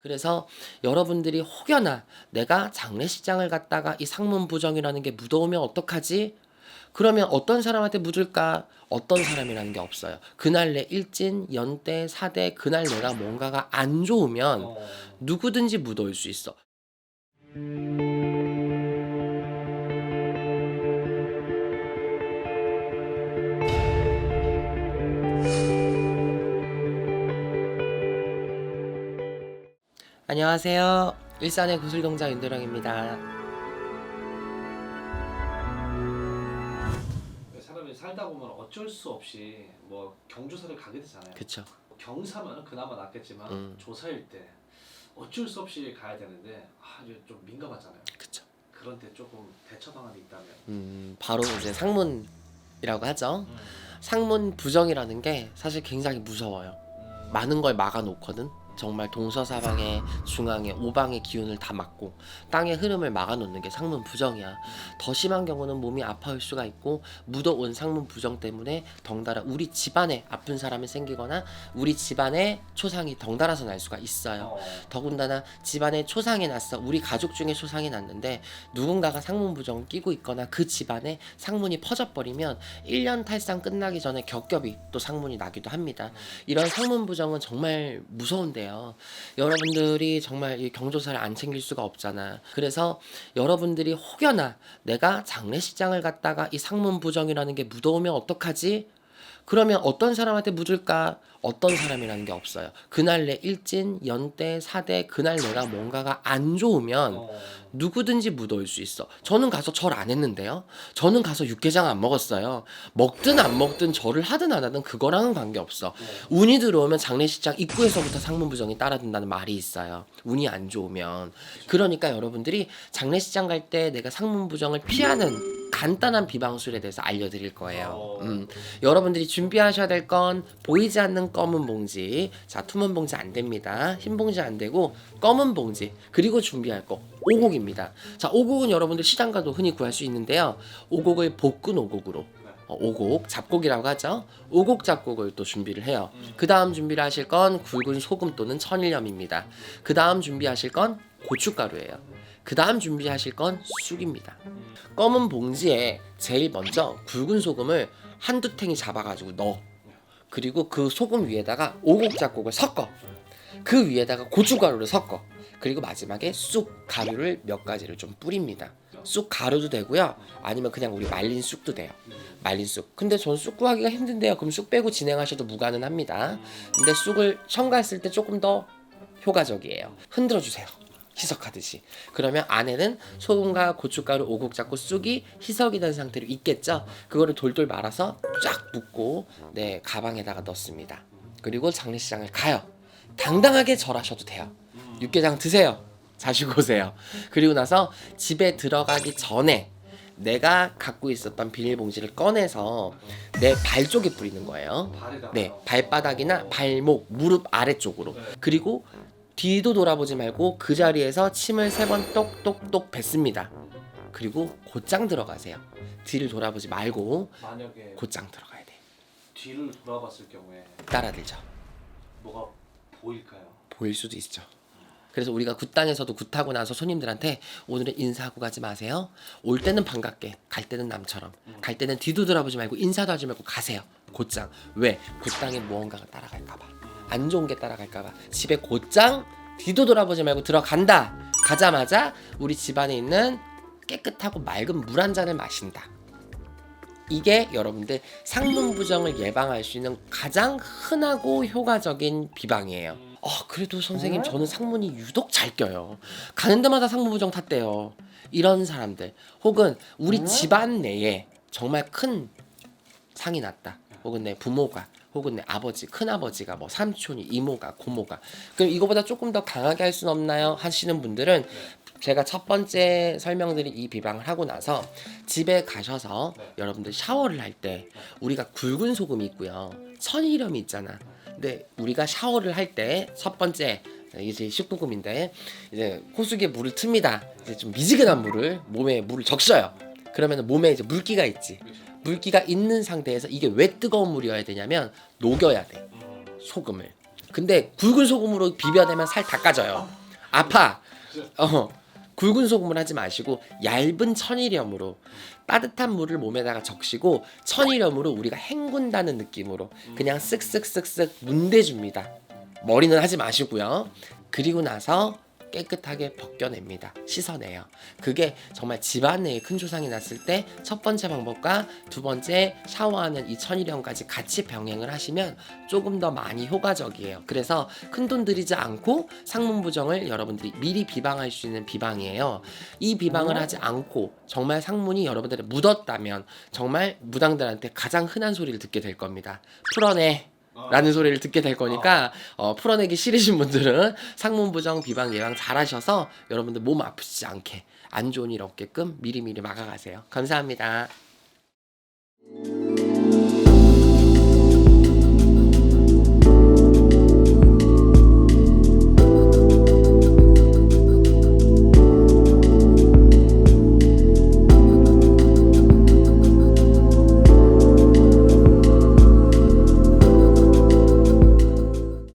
그래서 여러분들이 혹여나 내가 장례식장을 갔다가 이 상문 부정이라는 게 묻어오면 어떡하지? 그러면 어떤 사람한테 묻을까? 어떤 사람이라는 게 없어요. 그날 내 일진, 연대, 사대, 그날 내가 뭔가가 안 좋으면 어, 누구든지 묻어올 수 있어. 안녕하세요. 일산의 구슬동자 윤도령입니다. 사람이 살다 보면 어쩔 수 없이 뭐 경조사를 가게 되잖아요. 그쵸. 경사면 그나마 낫겠지만 음. 조사일 때 어쩔 수 없이 가야 되는데 아, 이제 좀 민감하잖아요. 그쵸. 그런 때 조금 대처 방안이 있다면. 음, 바로 이제 상문이라고 하죠. 상문 부정이라는 게 사실 굉장히 무서워요. 음, 많은 걸 막아놓거든. 정말 동서사방의 중앙에 오방의 기운을 다 막고 땅의 흐름을 막아놓는 게 상문 부정이야. 더 심한 경우는 몸이 아파올 수가 있고 묻어온 상문 부정 때문에 덩달아 우리 집안에 아픈 사람이 생기거나 우리 집안에 초상이 덩달아서 날 수가 있어요. 어, 더군다나 집안에 초상이 났어. 우리 가족 중에 초상이 났는데 누군가가 상문 부정을 끼고 있거나 그 집안에 상문이 퍼져버리면 1년 탈상 끝나기 전에 겹겹이 또 상문이 나기도 합니다. 이런 상문 부정은 정말 무서운데요. 여러분들이 정말 이 경조사를 안 챙길 수가 없잖아. 그래서 여러분들이 혹여나 내가 장례식장을 갔다가 이 상문 부정이라는 게 묻어오면 어떡하지? 그러면 어떤 사람한테 묻을까? 어떤 사람이라는 게 없어요. 그날 내 일진, 연대, 사대, 그날 내가 뭔가가 안 좋으면 어, 누구든지 묻어올 수 있어. 저는 가서 절 안 했는데요. 저는 가서 육개장 안 먹었어요. 먹든 안 먹든 절을 하든 안 하든 그거랑은 관계없어. 운이 들어오면 장례식장 입구에서부터 상문부정이 따라든다는 말이 있어요. 운이 안 좋으면. 그러니까 여러분들이 장례식장 갈 때 내가 상문부정을 피하는 간단한 비방술에 대해서 알려드릴 거예요. 음, 여러분들이 준비하셔야 될 건 보이지 않는 검은 봉지. 자, 투문 봉지 안 됩니다. 흰 봉지 안 되고 검은 봉지. 그리고 준비할 거 오곡입니다. 자, 오곡은 여러분들 시장 가도 흔히 구할 수 있는데요. 오곡을 볶은 오곡으로 어, 오곡, 잡곡이라고 하죠. 오곡 잡곡을 또 준비를 해요. 그 다음 준비를 하실 건 굵은 소금 또는 천일염입니다. 그 다음 준비하실 건 고춧가루예요. 그 다음 준비하실 건 쑥입니다. 검은 봉지에 제일 먼저 굵은 소금을 한두 탱이 잡아가지고 넣어. 그리고 그 소금 위에다가 오곡 잡곡을 섞어. 그 위에다가 고춧가루를 섞어. 그리고 마지막에 쑥 가루를 몇 가지를 좀 뿌립니다. 쑥 가루도 되고요. 아니면 그냥 우리 말린 쑥도 돼요. 말린 쑥. 근데 전 쑥 구하기가 힘든데요. 그럼 쑥 빼고 진행하셔도 무가능합니다. 근데 쑥을 첨가했을 때 조금 더 효과적이에요. 흔들어 주세요. 희석하듯이. 그러면 안에는 소금과 고춧가루, 오곡 잡고 쑥이 희석이 된 상태로 있겠죠. 그거를 돌돌 말아서 쫙 묶고 네 가방에다가 넣습니다. 그리고 장례식장을 가요. 당당하게 절하셔도 돼요. 육개장 드세요. 자시고 오세요. 그리고 나서 집에 들어가기 전에 내가 갖고 있었던 비닐봉지를 꺼내서 내 발 쪽에 뿌리는 거예요. 네, 발바닥이나 발목, 무릎 아래쪽으로. 그리고 뒤도 돌아보지 말고 그 자리에서 침을 세 번 똑똑똑 뱉습니다. 그리고 곧장 들어가세요. 뒤를 돌아보지 말고 만약에 곧장 들어가야 돼. 뒤를 돌아봤을 경우에 따라들죠. 뭐가 보일까요? 보일 수도 있죠. 그래서 우리가 굿당에서도 굿하고 나서 손님들한테 오늘은 인사하고 가지 마세요. 올 때는 반갑게, 갈 때는 남처럼, 갈 때는 뒤도 돌아보지 말고 인사도 하지 말고 가세요. 곧장. 왜? 굿당에 무언가가 따라갈까봐. 안 좋은 게 따라갈까봐. 집에 곧장 뒤도 돌아보지 말고 들어간다. 가자마자 우리 집안에 있는 깨끗하고 맑은 물 한 잔을 마신다. 이게 여러분들 상문 부정을 예방할 수 있는 가장 흔하고 효과적인 비방이에요. 아 그래도 선생님 저는 상문이 유독 잘 껴요. 가는 데마다 상문 부정 탔대요. 이런 사람들 혹은 우리 집안 내에 정말 큰 상이 났다. 혹은 내 부모가 혹은 내 아버지, 큰 아버지가 뭐 삼촌이, 이모가, 고모가. 그럼 이거보다 조금 더 강하게 할 수는 없나요? 하시는 분들은 제가 첫 번째 설명드린 이 비방을 하고 나서 집에 가셔서 네. 여러분들 샤워를 할 때 우리가 굵은 소금이 있고요. 천일염이 있잖아. 근데 우리가 샤워를 할 때 첫 번째 이제 19금인데 이제 호수기에 물을 틉니다. 이제 좀 미지근한 물을 몸에 물을 적셔요. 그러면 몸에 이제 물기가 있지. 물기가 있는 상태에서 이게 왜 뜨거운 물이어야 되냐면 녹여야 돼. 음, 소금을 근데 굵은 소금으로 비벼내면 살 다 까져요. 아파. 어. 굵은 소금을 하지 마시고 얇은 천일염으로 따뜻한 물을 몸에다가 적시고 천일염으로 우리가 헹군다는 느낌으로 그냥 쓱쓱쓱쓱 문대줍니다. 머리는 하지 마시고요. 그리고 나서 깨끗하게 벗겨냅니다. 씻어내요. 그게 정말 집안내에 큰 조상이 났을 때 첫 번째 방법과 두 번째 샤워하는 이 천일염까지 같이 병행을 하시면 조금 더 많이 효과적이에요. 그래서 큰 돈 들이지 않고 상문 부정을 여러분들이 미리 비방할 수 있는 비방이에요. 이 비방을 하지 않고 정말 상문이 여러분들의 묻었다면 정말 무당들한테 가장 흔한 소리를 듣게 될 겁니다. 풀어내. 라는 소리를 듣게 될 거니까 어, 풀어내기 싫으신 분들은 상문 부정 비방 예방 잘 하셔서 여러분들 몸 아프시지 않게 안 좋은 일 없게끔 미리미리 막아가세요. 감사합니다.